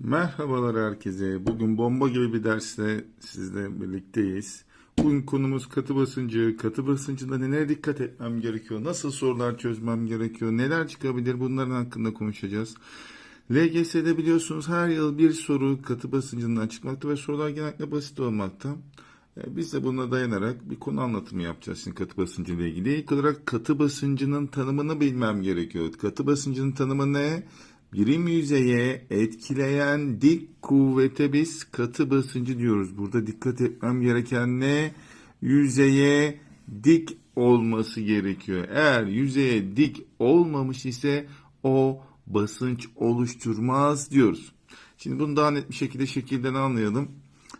Merhabalar herkese. Bugün bomba gibi bir dersle sizle birlikteyiz. Bugün konumuz katı basıncı. Katı basıncında nelere dikkat etmem gerekiyor? Nasıl sorular çözmem gerekiyor? Neler çıkabilir? Bunların hakkında konuşacağız. LGS'de biliyorsunuz her yıl bir soru katı basıncından çıkmakta ve sorular genellikle basit olmakta. E, Biz de buna dayanarak bir konu anlatımı yapacağız şimdi katı basıncı ile ilgili. İlk olarak katı basıncının tanımını bilmem gerekiyor. Katı basıncının tanımı ne? Birim yüzeye etkileyen dik kuvvete biz katı basıncı diyoruz. Burada dikkat etmem gereken ne? Yüzeye dik olması gerekiyor. Eğer yüzeye dik olmamış ise o basınç oluşturmaz diyoruz. Şimdi bunu daha net bir şekilde şekilden anlayalım.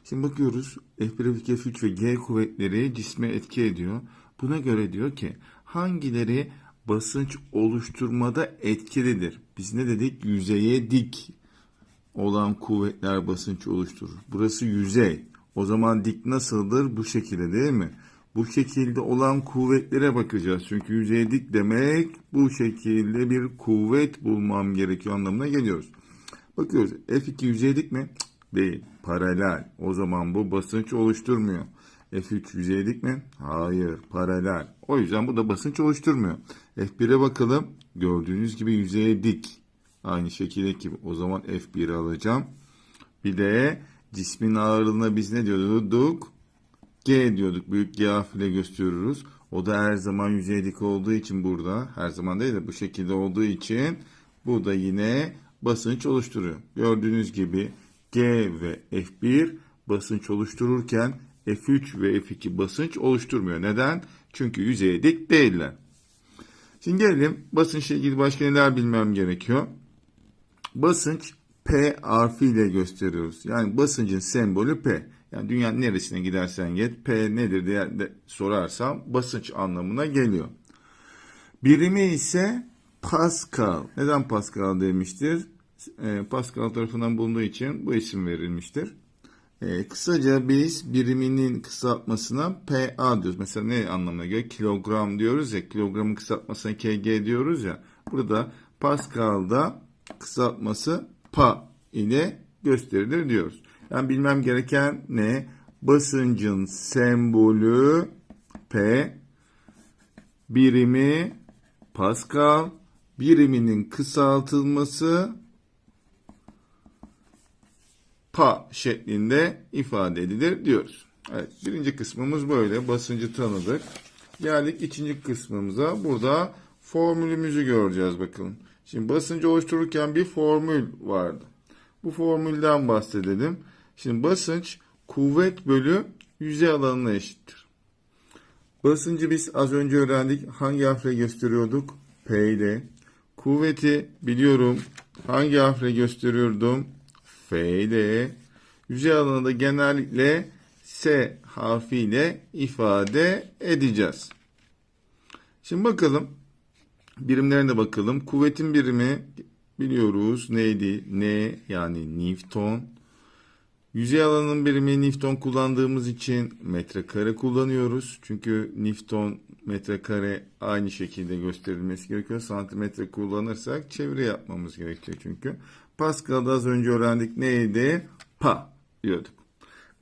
Şimdi bakıyoruz F1, F2, F3 ve G kuvvetleri cisme etki ediyor. Buna göre diyor ki hangileri basınç oluşturmada etkilidir? Biz ne dedik? Yüzeye dik olan kuvvetler basınç oluşturur. Burası yüzey. O zaman dik nasıldır? Bu şekilde değil mi? Bu şekilde olan kuvvetlere bakacağız. Çünkü yüzeye dik demek bu şekilde bir kuvvet bulmam gerekiyor anlamına geliyoruz. Bakıyoruz. F2 yüzeye dik mi? Değil. Paralel. O zaman bu basınç oluşturmuyor. F3 yüzeye dik mi? Hayır. Paralel. O yüzden bu da basınç oluşturmuyor. F1'e bakalım. Gördüğünüz gibi yüzeye dik. Aynı şekildeki gibi. O zaman F1'i alacağım. Bir de cismin ağırlığına biz ne diyorduk? G diyorduk. Büyük G harfiyle gösteriyoruz. O da her zaman yüzeye dik olduğu için burada. Her zaman değil de bu şekilde olduğu için bu da yine basınç oluşturuyor. Gördüğünüz gibi G ve F1 basınç oluştururken F3 ve F2 basınç oluşturmuyor. Neden? Çünkü yüzeye dik değiller. Şimdi gelelim basınçla ilgili başka neler bilmem gerekiyor. Basınç P harfiyle gösteriyoruz. Yani basıncın sembolü P. Yani dünyanın neresine gidersen git P nedir diye de sorarsam basınç anlamına geliyor. Birimi ise Pascal. Neden Pascal demiştir? E, Pascal tarafından bulunduğu için bu isim verilmiştir. E, kısaca biz biriminin kısaltmasına PA diyoruz. Mesela ne anlamına geliyor? Kilogram diyoruz ya. Kilogramın kısaltmasına KG diyoruz ya. Burada Pascal'da kısaltması PA ile gösterilir diyoruz. Yani bilmem gereken ne? Basıncın sembolü P, birimi Pascal, biriminin kısaltılması pa şeklinde ifade edilir diyoruz. Evet, birinci kısmımız böyle. Basıncı tanıdık. Geldik ikinci kısmımıza. Burada formülümüzü göreceğiz bakın. Şimdi basıncı oluştururken bir formül vardı. Bu formülden bahsedelim. Şimdi basınç kuvvet bölü yüzey alanına eşittir. Basıncı biz az önce öğrendik. Hangi harfle gösteriyorduk? P ile. Kuvveti biliyorum. Hangi harfle gösteriyordum? F ile. Yüzey alanı da genellikle S harfiyle ifade edeceğiz. Şimdi bakalım. Birimlerine bakalım. Kuvvetin birimi biliyoruz. Neydi? Ne yani Newton. Yüzey alanının birimi Newton kullandığımız için metrekare kullanıyoruz. Çünkü Newton metrekare aynı şekilde gösterilmesi gerekiyor. Santimetre kullanırsak çeviri yapmamız gerekiyor çünkü. Pascal'da az önce öğrendik neydi? Pa diyorduk.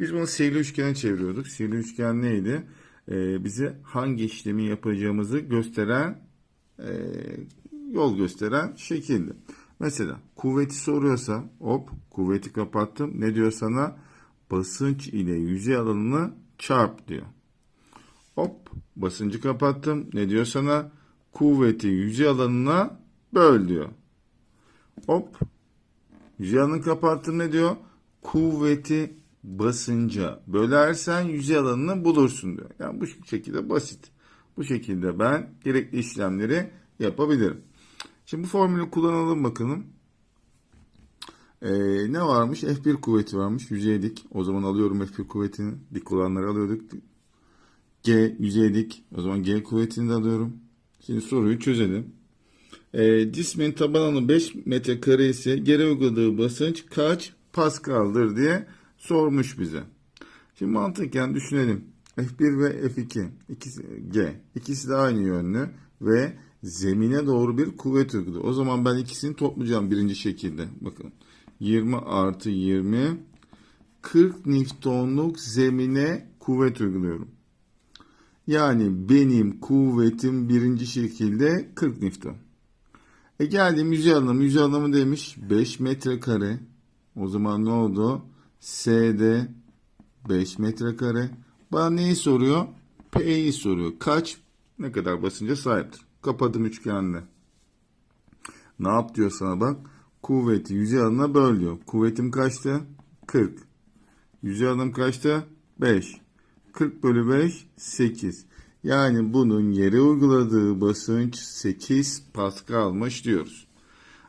Biz bunu sihirli üçgene çeviriyorduk. Sihirli üçgen neydi? Ee, bize hangi işlemi yapacağımızı gösteren e, yol gösteren şekildi. Mesela kuvveti soruyorsa hop kuvveti kapattım. Ne diyor sana? Basınç ile yüzey alanını çarp diyor. Hop basıncı kapattım. Ne diyor sana? Kuvveti yüzey alanına böl diyor. Hop yüzey kapattım ne diyor? Kuvveti basınca bölersen yüzey alanını bulursun diyor. Yani bu şekilde basit. Bu şekilde ben gerekli işlemleri yapabilirim. Şimdi bu formülü kullanalım bakalım. Ee, ne varmış? F1 kuvveti varmış. Yüzeye dik. O zaman alıyorum F1 kuvvetini. Dik olanları alıyorduk. G yüzeye dik. O zaman G kuvvetini de alıyorum. Şimdi soruyu çözelim. Ee, cismin taban alanı 5 metrekare ise geri uyguladığı basınç kaç Pascal'dır diye sormuş bize. Şimdi mantıken düşünelim. F1 ve F2 ikisi, G ikisi de aynı yönlü ve zemine doğru bir kuvvet uyguluyor. O zaman ben ikisini toplayacağım birinci şekilde. Bakın 20 artı 20 40 Newton'luk zemine kuvvet uyguluyorum. Yani benim kuvvetim birinci şekilde 40 Newton. E geldim yüzey alanı. Yüzey alanı demiş 5 metrekare. O zaman ne oldu? S'de 5 metrekare. Bana neyi soruyor? P'yi soruyor. Kaç? Ne kadar basınca sahiptir? Kapadım üçgende. Ne yap diyor sana bak. Kuvveti yüzey alanına böl diyor. Kuvvetim kaçtı? 40. Yüzey alanım kaçtı? 5. 40 bölü 5 8. Yani bunun yere uyguladığı basınç 8 Pascal'mış diyoruz.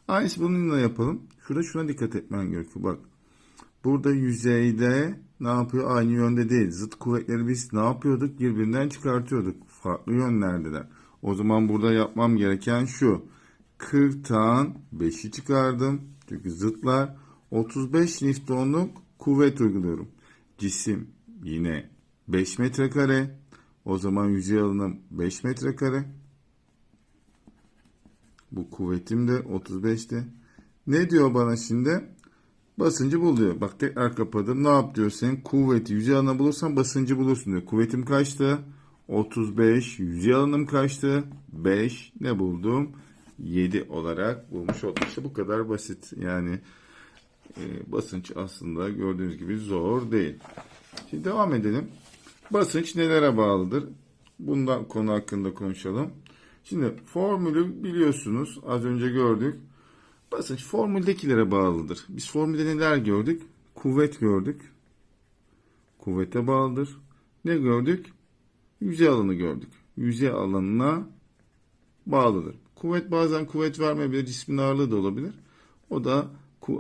Aynısı bununla yapalım. Şurada şuna dikkat etmen gerekiyor. Bak. Burada yüzeyde ne yapıyor? Aynı yönde değil. Zıt kuvvetleri biz ne yapıyorduk? Birbirinden çıkartıyorduk. Farklı yönlerdeler. O zaman burada yapmam gereken şu. 40'tan 5'i çıkardım. Çünkü zıtlar. 35 Newton'luk kuvvet uyguluyorum. Cisim yine 5 metrekare. O zaman yüzey alanım 5 metrekare. Bu kuvvetim de 35'ti. Ne diyor bana şimdi? Basıncı bul diyor. Bak tekrar kapadım. Ne yap diyor sen? Kuvveti yüzey alanı bulursan basıncı bulursun diyor. Kuvvetim kaçtı? 35. Yüzey alanım kaçtı? 5. Ne buldum? 7 olarak bulmuş oldum. İşte bu kadar basit. Yani e, basınç aslında gördüğünüz gibi zor değil. Şimdi devam edelim. Basınç nelere bağlıdır? Bundan konu hakkında konuşalım. Şimdi formülü biliyorsunuz. Az önce gördük. Basınç formüldekilere bağlıdır. Biz formülde neler gördük? Kuvvet gördük. Kuvvete bağlıdır. Ne gördük? Yüzey alanı gördük. Yüzey alanına bağlıdır. Kuvvet bazen kuvvet vermeyebilir. Cismin ağırlığı da olabilir. O da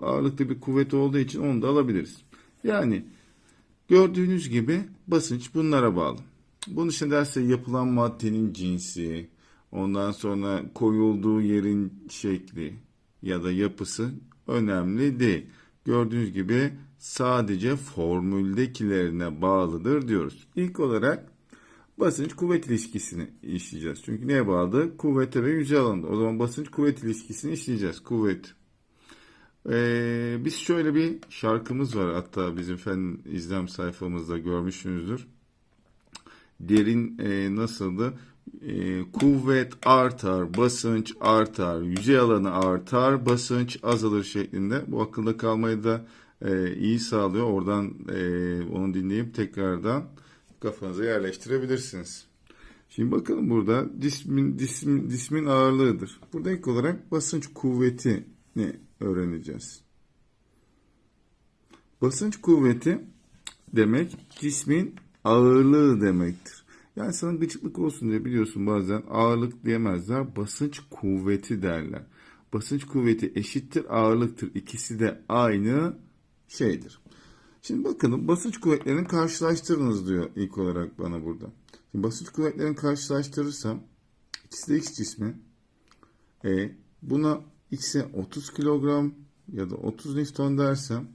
ağırlıklı bir kuvvet olduğu için onu da alabiliriz. Yani gördüğünüz gibi basınç bunlara bağlı. Bunun için derse yapılan maddenin cinsi, ondan sonra koyulduğu yerin şekli ya da yapısı önemli değil. Gördüğünüz gibi sadece formüldekilerine bağlıdır diyoruz. İlk olarak basınç kuvvet ilişkisini işleyeceğiz. Çünkü neye bağlı? Kuvvete ve yüzey alanında. O zaman basınç kuvvet ilişkisini işleyeceğiz. Kuvvet. Ee, biz şöyle bir şarkımız var hatta bizim fen izlem sayfamızda görmüşsünüzdür. Derin e, nasıldı? E, kuvvet artar, basınç artar, yüzey alanı artar, basınç azalır şeklinde. Bu akılda kalmayı da e, iyi sağlıyor. Oradan e, onu dinleyip tekrardan kafanıza yerleştirebilirsiniz. Şimdi bakalım burada cismin, cismin, cismin ağırlığıdır. Burada ilk olarak basınç kuvvetini öğreneceğiz. Basınç kuvveti demek cismin ağırlığı demektir. Yani sana gıcıklık olsun diye biliyorsun bazen ağırlık diyemezler. Basınç kuvveti derler. Basınç kuvveti eşittir ağırlıktır. İkisi de aynı şeydir. Şimdi bakalım basınç kuvvetlerini karşılaştırınız diyor ilk olarak bana burada. Şimdi basınç kuvvetlerini karşılaştırırsam ikisi de x cismi. E, buna x'e 30 kilogram ya da 30 Newton dersem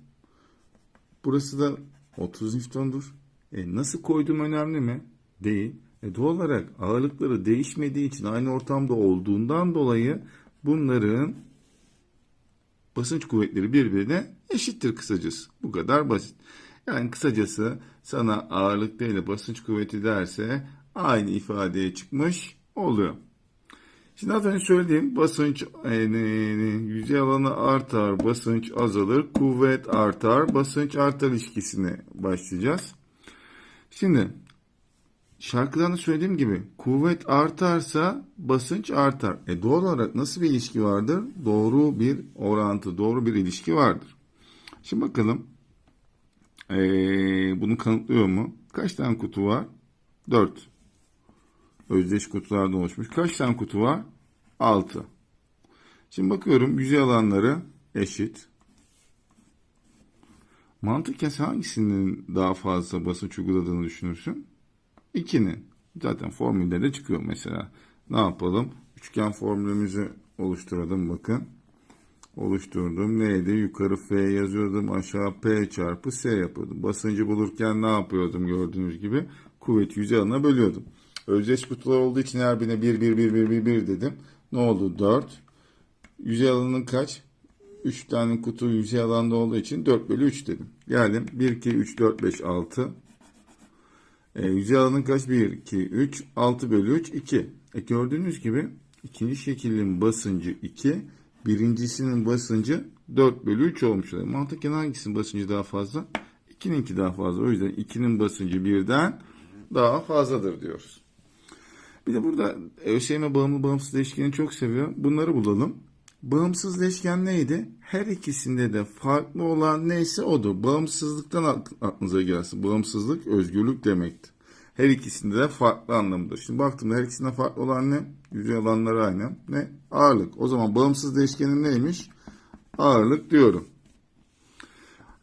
burası da 30 Newton'dur. E, nasıl koyduğum önemli mi? Değil. E, doğal olarak ağırlıkları değişmediği için aynı ortamda olduğundan dolayı bunların basınç kuvvetleri birbirine eşittir kısacası. Bu kadar basit. Yani kısacası sana ağırlık değil de basınç kuvveti derse aynı ifadeye çıkmış oluyor. Şimdi az önce söylediğim basınç e, yüzey alanı artar, basınç azalır, kuvvet artar, basınç artar ilişkisine başlayacağız. Şimdi şarkıdan da söylediğim gibi kuvvet artarsa basınç artar. E doğal olarak nasıl bir ilişki vardır? Doğru bir orantı, doğru bir ilişki vardır. Şimdi bakalım ee, bunu kanıtlıyor mu? Kaç tane kutu var? 4. Özdeş kutulardan oluşmuş. Kaç tane kutu var? 6. Şimdi bakıyorum yüzey alanları eşit. Mantıken hangisinin daha fazla basınç uyguladığını düşünürsün? 2'nin. Zaten formülde de çıkıyor mesela. Ne yapalım? Üçgen formülümüzü oluşturalım bakın. Oluşturdum. Neydi? Yukarı F yazıyordum. Aşağı P çarpı S yapıyordum. Basıncı bulurken ne yapıyordum gördüğünüz gibi? Kuvvet yüzey alanına bölüyordum. Özdeş kutular olduğu için her birine 1, 1, 1, 1, 1, 1 dedim. Ne oldu? 4. Yüzey alanının kaç? 3 tane kutu yüzey alanda olduğu için 4 bölü 3 dedim. Geldim 1, 2, 3, 4, 5, 6. E, yüzey alanın kaç? 1, 2, 3, 6 bölü 3, 2. E, gördüğünüz gibi ikinci şekilin basıncı 2, birincisinin basıncı 4 bölü 3 olmuş oluyor. Mantıken hangisinin basıncı daha fazla? 2'ninki daha fazla. O yüzden 2'nin basıncı birden daha fazladır diyoruz. Bir de burada ÖSYM bağımlı bağımsız değişkeni çok seviyor. Bunları bulalım. Bağımsız değişken neydi? Her ikisinde de farklı olan neyse odur. Bağımsızlıktan ak- aklınıza gelsin. Bağımsızlık özgürlük demekti. Her ikisinde de farklı anlamıdır. Şimdi baktığımda her ikisinde farklı olan ne? Yüzey alanları aynı. Ne? Ağırlık. O zaman bağımsız değişkenin neymiş? Ağırlık diyorum.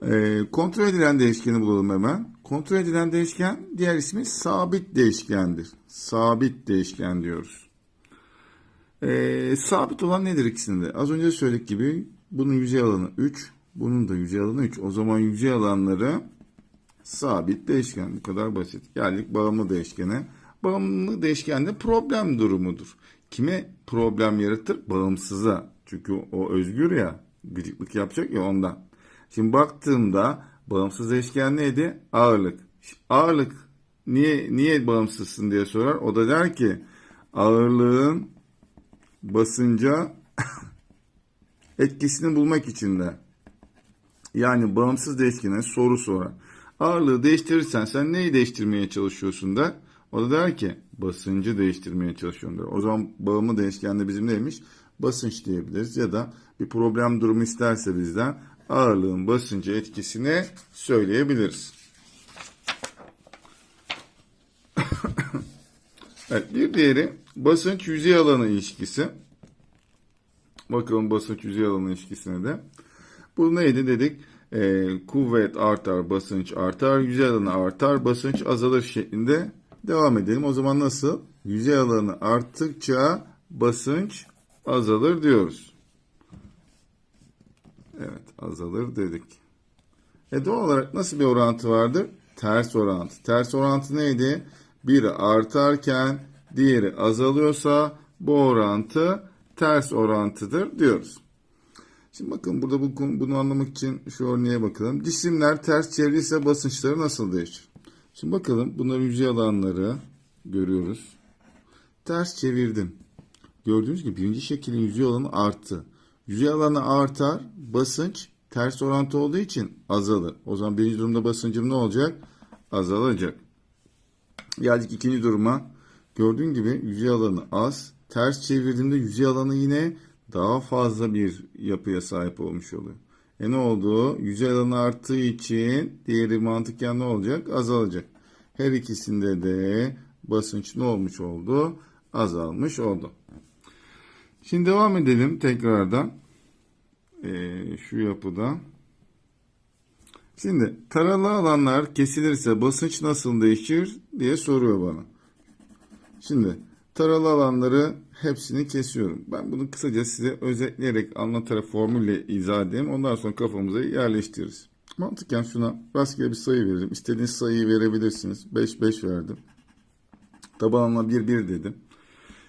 Ee, kontrol edilen değişkeni bulalım hemen. Kontrol edilen değişken diğer ismi sabit değişkendir. Sabit değişken diyoruz. Ee, sabit olan nedir ikisinde? Az önce söyledik gibi bunun yüzey alanı 3, bunun da yüzey alanı 3. O zaman yüzey alanları sabit değişken. Bu kadar basit. Geldik bağımlı değişkene. Bağımlı değişken de problem durumudur. Kime problem yaratır? Bağımsıza. Çünkü o özgür ya. Gıcıklık yapacak ya ondan. Şimdi baktığımda bağımsız değişken neydi? Ağırlık. Ağırlık niye niye bağımsızsın diye sorar. O da der ki ağırlığın basınca etkisini bulmak için de. Yani bağımsız değişkene soru sorar. Ağırlığı değiştirirsen sen neyi değiştirmeye çalışıyorsun der. O da der ki basıncı değiştirmeye çalışıyorum der. O zaman bağımlı değişken de bizim neymiş? Basınç diyebiliriz ya da bir problem durumu isterse bizden ağırlığın basıncı etkisini söyleyebiliriz. evet, bir diğeri basınç yüzey alanı ilişkisi. Bakalım basınç yüzey alanı ilişkisine de. Bu neydi dedik? Ee, kuvvet artar, basınç artar, yüzey alanı artar, basınç azalır şeklinde devam edelim. O zaman nasıl? Yüzey alanı arttıkça basınç azalır diyoruz. Azalır dedik. E doğal olarak nasıl bir orantı vardır? Ters orantı. Ters orantı neydi? Biri artarken diğeri azalıyorsa bu orantı ters orantıdır diyoruz. Şimdi bakın burada bu, bunu anlamak için şu örneğe bakalım. Cisimler ters çevrilirse basınçları nasıl değişir? Şimdi bakalım bunların yüzey alanları görüyoruz. Ters çevirdim. Gördüğünüz gibi birinci şeklin yüzey alanı arttı. Yüzey alanı artar, basınç ters orantı olduğu için azalır. O zaman birinci durumda basıncım ne olacak? Azalacak. Geldik ikinci duruma. Gördüğün gibi yüzey alanı az. Ters çevirdiğimde yüzey alanı yine daha fazla bir yapıya sahip olmuş oluyor. E ne oldu? Yüzey alanı arttığı için diğeri mantıken ne olacak? Azalacak. Her ikisinde de basınç ne olmuş oldu? Azalmış oldu. Şimdi devam edelim tekrardan. Ee, şu yapıda. Şimdi taralı alanlar kesilirse basınç nasıl değişir diye soruyor bana. Şimdi taralı alanları hepsini kesiyorum. Ben bunu kısaca size özetleyerek anlatarak formülle izah edeyim. Ondan sonra kafamıza yerleştiririz. Mantıken şuna rastgele bir sayı veririm. İstediğiniz sayıyı verebilirsiniz. 5 5 verdim. Tabanına 1 1 dedim.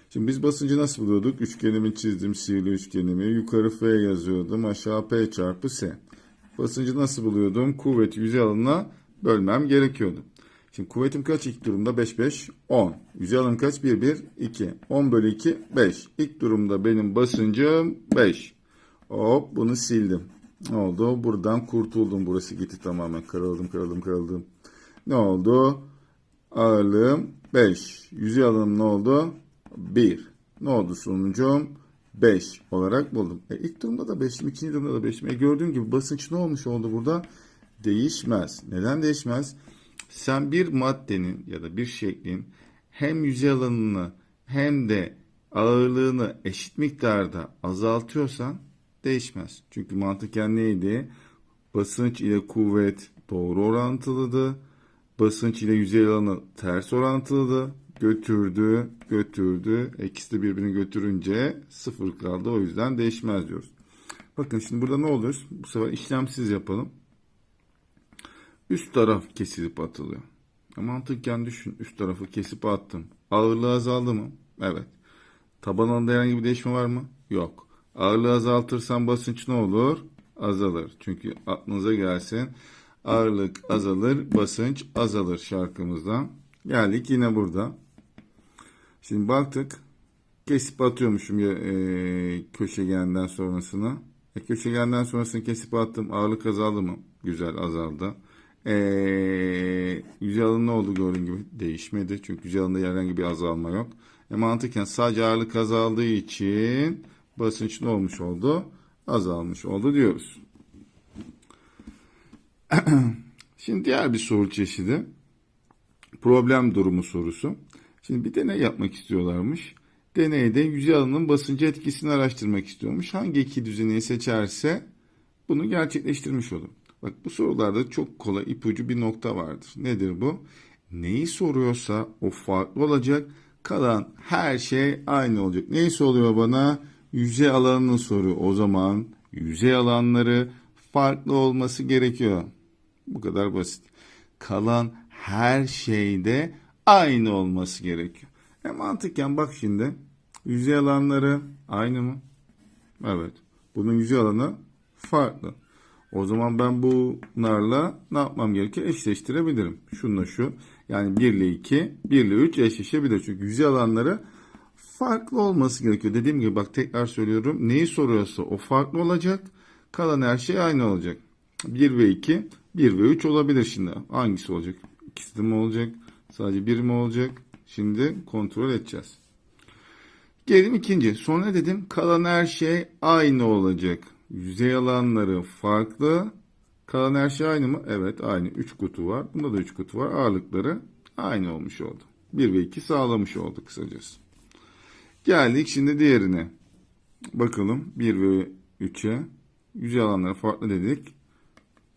Şimdi biz basıncı nasıl buluyorduk? Üçgenimi çizdim, sihirli üçgenimi. Yukarı F yazıyordum, aşağı P çarpı S. Basıncı nasıl buluyordum? Kuvveti yüzey alanına bölmem gerekiyordu. Şimdi kuvvetim kaç ilk durumda? 5, 5, 10. Yüzey alanım kaç? 1, 1, 2. 10 bölü 2, 5. İlk durumda benim basıncım 5. Hop bunu sildim. Ne oldu? Buradan kurtuldum. Burası gitti tamamen. Karaladım, karaladım, karaladım. Ne oldu? Ağırlığım 5. Yüzey alanım ne oldu? 1. Ne oldu sonucum? 5 olarak buldum. E, ilk durumda da 5'im, ikinci durumda da 5'im. E, gördüğün gibi basınç ne olmuş oldu burada? Değişmez. Neden değişmez? Sen bir maddenin ya da bir şeklin hem yüzey alanını hem de ağırlığını eşit miktarda azaltıyorsan değişmez. Çünkü mantıken neydi? Basınç ile kuvvet doğru orantılıdı. Basınç ile yüzey alanı ters orantılıdı götürdü, götürdü. İkisi de birbirini götürünce sıfır kaldı. O yüzden değişmez diyoruz. Bakın şimdi burada ne oluyor? Bu sefer işlemsiz yapalım. Üst taraf kesilip atılıyor. Mantıken düşün. Üst tarafı kesip attım. Ağırlığı azaldı mı? Evet. Taban alanında herhangi bir değişme var mı? Yok. Ağırlığı azaltırsan basınç ne olur? Azalır. Çünkü aklınıza gelsin. Ağırlık azalır, basınç azalır şarkımızdan. Geldik yine burada. Şimdi baktık. Kesip atıyormuşum ya, e, köşegenden sonrasını. E, köşegenden sonrasını kesip attım. Ağırlık azaldı mı? Güzel azaldı. E, alanı ne oldu gördüğün gibi? Değişmedi. Çünkü yüzey alanında herhangi bir azalma yok. E, mantıken sadece ağırlık azaldığı için basınç ne olmuş oldu? Azalmış oldu diyoruz. Şimdi diğer bir soru çeşidi. Problem durumu sorusu. Şimdi bir deney yapmak istiyorlarmış. Deneyde yüzey alanının basıncı etkisini araştırmak istiyormuş. Hangi iki düzeneyi seçerse bunu gerçekleştirmiş olur. Bak bu sorularda çok kolay ipucu bir nokta vardır. Nedir bu? Neyi soruyorsa o farklı olacak. Kalan her şey aynı olacak. Neyi soruyor bana? Yüzey alanını soruyor. O zaman yüzey alanları farklı olması gerekiyor. Bu kadar basit. Kalan her şeyde aynı olması gerekiyor. E mantıken bak şimdi. Yüzey alanları aynı mı? Evet. Bunun yüzey alanı farklı. O zaman ben bunlarla ne yapmam gerekiyor? Eşleştirebilirim. Şununla şu. Yani 1 ile 2, 1 ile 3 eşleşebilir. Çünkü yüzey alanları farklı olması gerekiyor. Dediğim gibi bak tekrar söylüyorum. Neyi soruyorsa o farklı olacak. Kalan her şey aynı olacak. 1 ve 2, 1 ve 3 olabilir şimdi. Hangisi olacak? İkisi de mi olacak? Sadece bir mi olacak? Şimdi kontrol edeceğiz. Gelelim ikinci. Sonra dedim? Kalan her şey aynı olacak. Yüzey alanları farklı. Kalan her şey aynı mı? Evet aynı. 3 kutu var. Bunda da 3 kutu var. Ağırlıkları aynı olmuş oldu. 1 ve 2 sağlamış oldu kısacası. Geldik şimdi diğerine. Bakalım 1 ve 3'e. Yüzey alanları farklı dedik.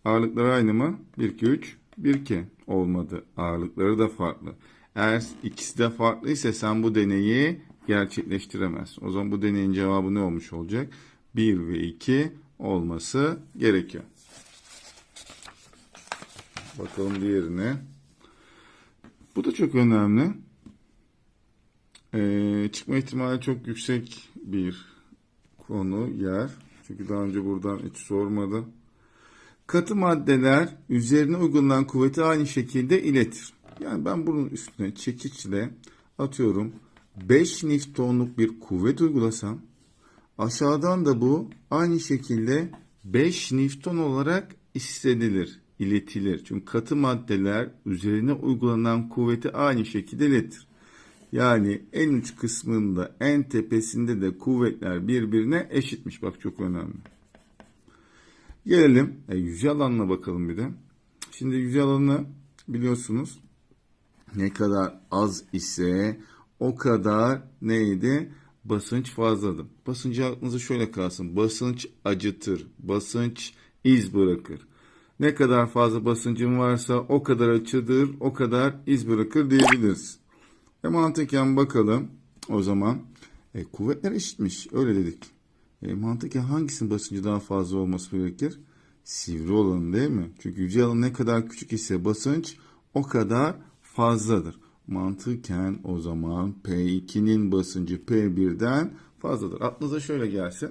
Ağırlıkları aynı mı? 1, 2, 3. 1, 2 olmadı. Ağırlıkları da farklı. Eğer ikisi de farklıysa sen bu deneyi gerçekleştiremezsin. O zaman bu deneyin cevabı ne olmuş olacak? 1 ve 2 olması gerekiyor. Bakalım diğerine. Bu da çok önemli. Ee, çıkma ihtimali çok yüksek bir konu, yer. Çünkü daha önce buradan hiç sormadı. Katı maddeler üzerine uygulanan kuvveti aynı şekilde iletir. Yani ben bunun üstüne çekiçle atıyorum 5 Newton'luk bir kuvvet uygulasam aşağıdan da bu aynı şekilde 5 Newton olarak hissedilir, iletilir. Çünkü katı maddeler üzerine uygulanan kuvveti aynı şekilde iletir. Yani en uç kısmında en tepesinde de kuvvetler birbirine eşitmiş. Bak çok önemli. Gelelim e, yüzey alanına bakalım bir de. Şimdi yüzey alanı biliyorsunuz ne kadar az ise o kadar neydi? Basınç fazladır. Basıncı aklınıza şöyle kalsın. Basınç acıtır. Basınç iz bırakır. Ne kadar fazla basıncın varsa o kadar açıdır, o kadar iz bırakır diyebiliriz. E mantıken bakalım o zaman. E, kuvvetler eşitmiş. Öyle dedik. E, mantıken hangisinin basıncı daha fazla olması gerekir? Sivri olanın değil mi? Çünkü yüzey alanı ne kadar küçük ise basınç o kadar fazladır. Mantıken o zaman P2'nin basıncı P1'den fazladır. Aklınıza şöyle gelsin.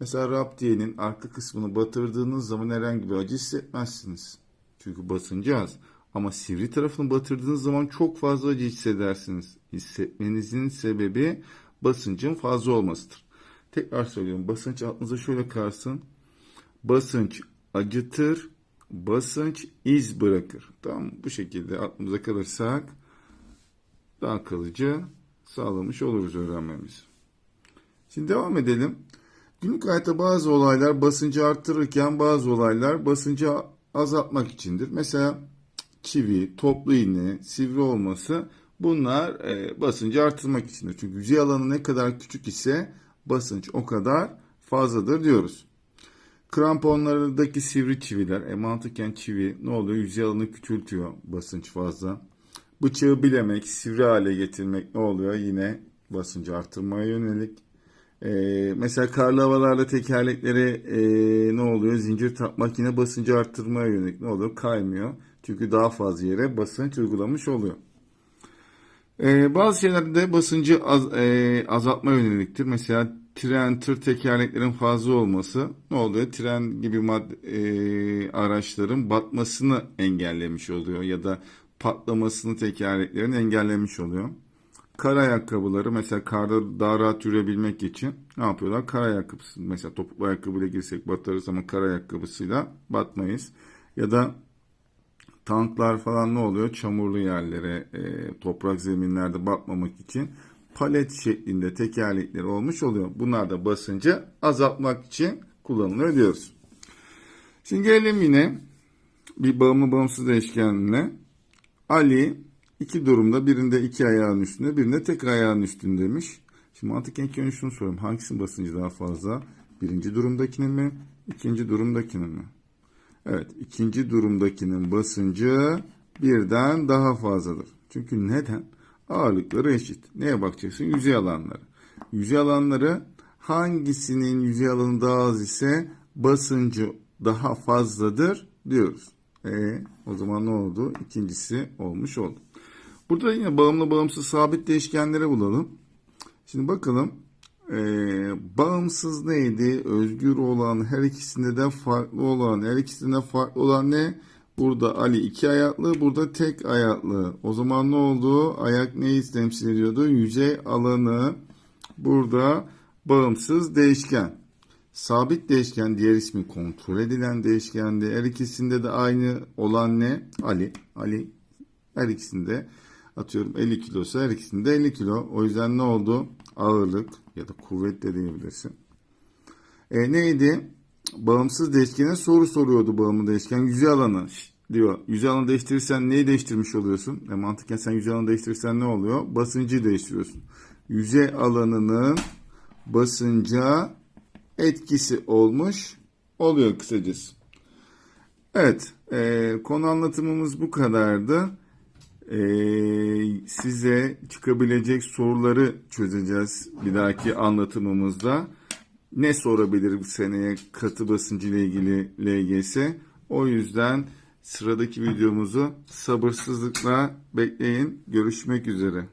Mesela raptiyenin arka kısmını batırdığınız zaman herhangi bir acı hissetmezsiniz. Çünkü basıncı az. Ama sivri tarafını batırdığınız zaman çok fazla acı hissedersiniz. Hissetmenizin sebebi basıncın fazla olmasıdır. Tekrar söylüyorum. Basınç aklınıza şöyle kalsın. Basınç acıtır, basınç iz bırakır. Tamam Bu şekilde aklımıza kalırsak daha kalıcı sağlamış oluruz öğrenmemizi. Şimdi devam edelim. Günlük hayatta bazı olaylar basıncı arttırırken bazı olaylar basıncı azaltmak içindir. Mesela çivi, toplu iğne, sivri olması bunlar e, basıncı artırmak içindir. Çünkü yüzey alanı ne kadar küçük ise basınç o kadar fazladır diyoruz. Kramponlardaki sivri çiviler, e, mantıken çivi ne oluyor? Yüzey alanı küçültüyor basınç fazla. Bıçağı bilemek, sivri hale getirmek ne oluyor? Yine basıncı artırmaya yönelik. E, mesela karlı havalarda tekerlekleri e, ne oluyor? Zincir takmak yine basıncı arttırmaya yönelik ne oluyor? Kaymıyor. Çünkü daha fazla yere basınç uygulamış oluyor. E, bazı şeylerde basıncı az, e, azaltma yöneliktir. Mesela tren, tır tekerleklerin fazla olması ne oluyor? Tren gibi mad- e, araçların batmasını engellemiş oluyor ya da patlamasını tekerleklerin engellemiş oluyor. Kar ayakkabıları mesela karda daha rahat yürüyebilmek için ne yapıyorlar? Kar ayakkabısı mesela topuklu ayakkabıyla girsek batarız ama kar ayakkabısıyla batmayız. Ya da tanklar falan ne oluyor? Çamurlu yerlere, e, toprak zeminlerde batmamak için palet şeklinde tekerlekleri olmuş oluyor. Bunlar da basıncı azaltmak için kullanılıyor diyoruz. Şimdi gelelim yine bir bağımlı bağımsız değişkenine. Ali iki durumda birinde iki ayağın üstünde birinde tek ayağın üstündeymiş. Şimdi mantıken ilk önce şunu soruyorum. Hangisinin basıncı daha fazla? Birinci durumdakinin mi? ikinci durumdakinin mi? Evet, ikinci durumdakinin basıncı birden daha fazladır. Çünkü neden? Ağırlıkları eşit. Neye bakacaksın? Yüzey alanları. Yüzey alanları hangisinin yüzey alanı daha az ise basıncı daha fazladır diyoruz. E, o zaman ne oldu? İkincisi olmuş oldu. Burada yine bağımlı bağımsız sabit değişkenleri bulalım. Şimdi bakalım ee, bağımsız neydi? Özgür olan, her ikisinde de farklı olan, her ikisinde farklı olan ne? Burada Ali iki ayaklı, burada tek ayaklı. O zaman ne oldu? Ayak neyi temsil ediyordu? Yüzey alanı. Burada bağımsız değişken. Sabit değişken diğer ismi kontrol edilen değişkendi. Her ikisinde de aynı olan ne? Ali. Ali her ikisinde atıyorum 50 kilosa her ikisinde 50 kilo. O yüzden ne oldu? Ağırlık ya da kuvvet de diyebilirsin. E, neydi? Bağımsız değişkene soru soruyordu bağımlı değişken. Yüzey alanı diyor. Yüzey alanı değiştirirsen neyi değiştirmiş oluyorsun? E, mantıken sen yüzey alanı değiştirirsen ne oluyor? Basıncı değiştiriyorsun. Yüzey alanının basınca etkisi olmuş oluyor kısacası. Evet, e, konu anlatımımız bu kadardı. E, size çıkabilecek soruları çözeceğiz bir dahaki anlatımımızda. Ne sorabilir bu seneye katı basıncı ile ilgili LGS? O yüzden sıradaki videomuzu sabırsızlıkla bekleyin. Görüşmek üzere.